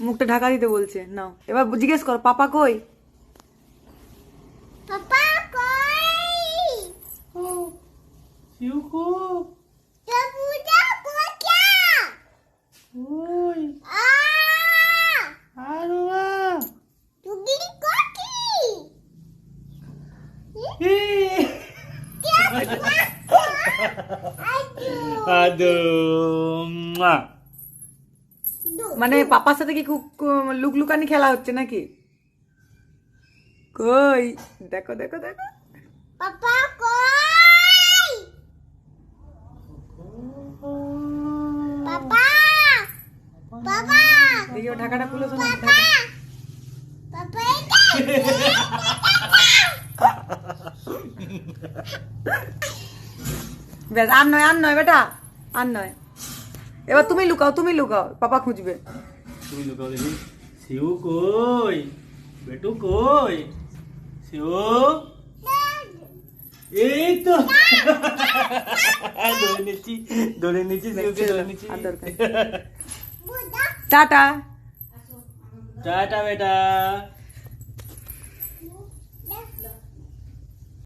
মুখটা ঢাকা দিতে বলছে। নাও এবার জিজ্ঞেস কর পাপা কই? পাপা কই? শিউকু। তো পূজা কোথা? ওই আ। আরও তুমি কোকি আদু। মা মানে পাপার সাথে কি খুব লুকলুকানি খেলা হচ্ছে নাকি? কই? দেখো দেখো দেখো। পাপা কই? পাপা পাপা দেখি ও ঢাকাটা খুলে শোনো পাপা এটা ব্যাস আর নয় আর নয় বেটা। আর নয়। এবার তুমি লুকাও তুমি লুকাও পাপা খুঁজবে তুমি লুকাও দেখি শিউ কই বেটু কই শিউ এই তো ধরে নিচ্ছি ধরে নিচ্ছি শিউকে ধরে নিচ্ছি আর দরকার নেই। বুঝা টাটা টাটা বেটা